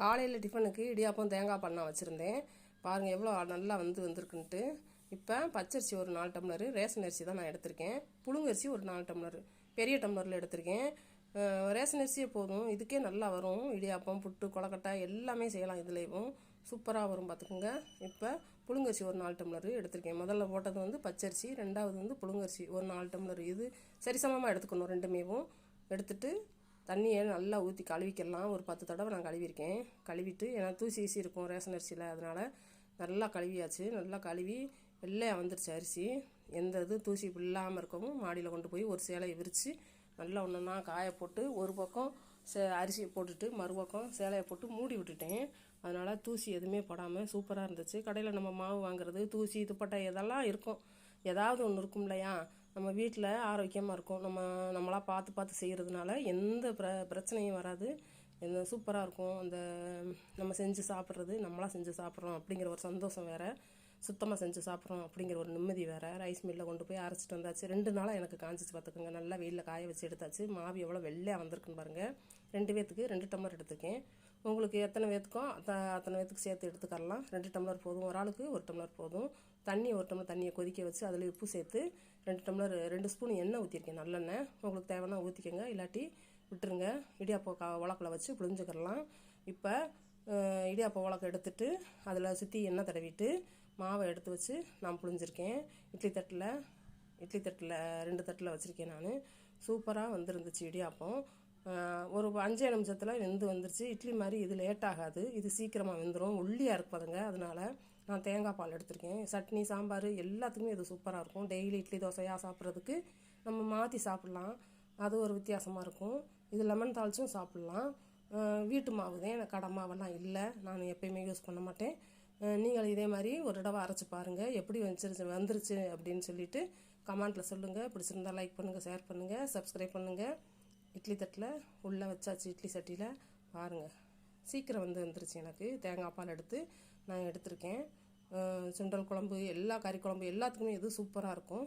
காலையில் டிஃபனுக்கு இடியாப்பம் தேங்காய் பண்ணா வச்சுருந்தேன். பாருங்கள் எவ்வளோ நல்லா வந்து வந்திருக்குன்ட்டு. இப்போ பச்சரிசி ஒரு நாலு டம்ளரு ரேஷன் அரிசி தான் நான் எடுத்திருக்கேன். புழுங்கரிசி ஒரு நாலு டம்ளர் பெரிய டம்ளரில் எடுத்திருக்கேன். ரேஷன் அரிசியே போதும். இதுக்கே நல்லா வரும். இடியாப்பம் புட்டு கொலக்கட்டை எல்லாமே செய்யலாம் இதுலேயும். சூப்பராக வரும் பார்த்துக்குங்க இப்போ புழுங்கரிசி ஒரு நாலு டம்ளர் எடுத்திருக்கேன். முதல்ல போட்டது வந்து பச்சரிசி ரெண்டாவது வந்து புழுங்கரிசி ஒரு நாலு டம்ளர். இது சரிசமமாக எடுத்துக்கணும் ரெண்டுமேவும். எடுத்துட்டு தண்ணியை நல்லா ஊற்றி கழுவிக்கலாம். ஒரு பத்து தடவை நான் கழுவிருக்கேன் கழுவிட்டு ஏன்னா தூசி ஈசி இருக்கும் ரேஷன் அரிசியில் அதனால் நல்லா கழுவியாச்சு. நல்லா கழுவி வெள்ளையாக வந்துருச்சு அரிசி. எந்த இது தூசி இல்லாமல் இருக்கவும் மாடியில் கொண்டு போய் ஒரு சேலையை விரித்து நல்லா ஒன்றுனா காய போட்டு ஒரு பக்கம் சே அரிசியை போட்டுட்டு மறுபக்கம் சேலையை போட்டு மூடி விட்டுட்டேன். அதனால் தூசி எதுவுமே படாமல் சூப்பராக இருந்துச்சு. கடையில் நம்ம மாவு வாங்குறது தூசி துப்பட்டை இதெல்லாம் இருக்கும். ஏதாவது ஒன்று இருக்கும் இல்லையா? நம்ம வீட்டில் ஆரோக்கியமாக இருக்கும். நம்ம நம்மளாக பார்த்து பார்த்து செய்கிறதுனால எந்த பிர பிரச்சனையும் வராது. எந்த சூப்பராக இருக்கும். அந்த நம்ம செஞ்சு சாப்பிட்றது நம்மளாக செஞ்சு சாப்பிட்றோம் அப்படிங்கிற ஒரு சந்தோஷம் வேறு. சுத்தமாக செஞ்சு சாப்பிட்றோம் அப்படிங்கிற ஒரு நிம்மதி வேறு. ரைஸ் மில்லில் கொண்டு போய் அரைச்சிட்டு வந்தாச்சு. ரெண்டு நாளாக எனக்கு காஞ்சிச்சு பார்த்துக்கோங்க. நல்லா வெயிலில் காய வச்சு எடுத்தாச்சு. மாவு எவ்வளோ வெள்ளையாக வந்திருக்குன்னு பாருங்கள் ரெண்டு பேத்துக்கு ரெண்டு டம்ளர் எடுத்துருக்கேன். உங்களுக்கு எத்தனை பேத்துக்கோ அத்த அத்தனை பேத்துக்கு சேர்த்து எடுத்துக்கரலாம் ரெண்டு டம்ளர் போதும். ஒரு ஆளுக்கு ஒரு டம்ளர் போதும். தண்ணி ஒரு டம்ளர் தண்ணியை கொதிக்க வச்சு அதில் உப்பு சேர்த்து ரெண்டு டம்ளர் ரெண்டு ஸ்பூன் எண்ணெய் ஊற்றிருக்கேன் நல்லெண்ணெய். உங்களுக்கு தேவைன்னா ஊற்றிக்கோங்க இல்லாட்டி விட்டுருங்க. இடியாப்போ கா உலக்கில் வச்சு புழிஞ்சுக்கிறலாம் இப்போ அஹ், இடியாப்ப உலக்க எடுத்துட்டு அதில் சுற்றி எண்ணெய் தடவிட்டு மாவை எடுத்து வச்சு நான் புழிஞ்சிருக்கேன். இட்லி தட்டில் இட்லி தட்டில் ரெண்டு தட்டில் வச்சுருக்கேன் நான். சூப்பராக வந்துருந்துச்சு இடியாப்பம். ஒரு அஞ்சே நிமிஷத்தில் வெந்து வந்துருச்சு. இட்லி மாதிரி இது லேட் ஆகாது. இது சீக்கிரமாக வெந்துடும் ஒல்லியாக இருப்பதுங்க அதனால நான் தேங்காய் பால் எடுத்திருக்கேன். சட்னி சாம்பார் எல்லாத்துக்குமே இது சூப்பராக இருக்கும். டெய்லி இட்லி தோசையாக சாப்பிட்றதுக்கு நம்ம மாற்றி சாப்பிட்லாம். அது ஒரு வித்தியாசமாக இருக்கும். இது லெமன் தாளிச்சும் சாப்பிட்லாம். வீட்டு மாவு தான் எனக்கு கடை மாவெல்லாம் இல்லை. நான் எப்பயுமே யூஸ் பண்ண மாட்டேன். நீங்கள் இதே மாதிரி ஒரு தடவை அரைச்சி பாருங்கள் எப்படி வந்துருச்சு வந்துருச்சு அப்படின்னு சொல்லிட்டு கமெண்ட்டில் சொல்லுங்கள் பிடிச்சிருந்தா லைக் பண்ணுங்கள் ஷேர் பண்ணுங்கள் சப்ஸ்கிரைப் பண்ணுங்கள் இட்லி தட்டில் உள்ளே வச்சாச்சு இட்லி சட்டியில். பாருங்கள் சீக்கிரம் வந்து வந்துருச்சு எனக்கு. தேங்காய் பால் எடுத்து நான் எடுத்திருக்கேன். சுண்டல் குழம்பு எல்லா கறி குழம்பு எல்லாத்துக்குமே இது சூப்பராக இருக்கும்.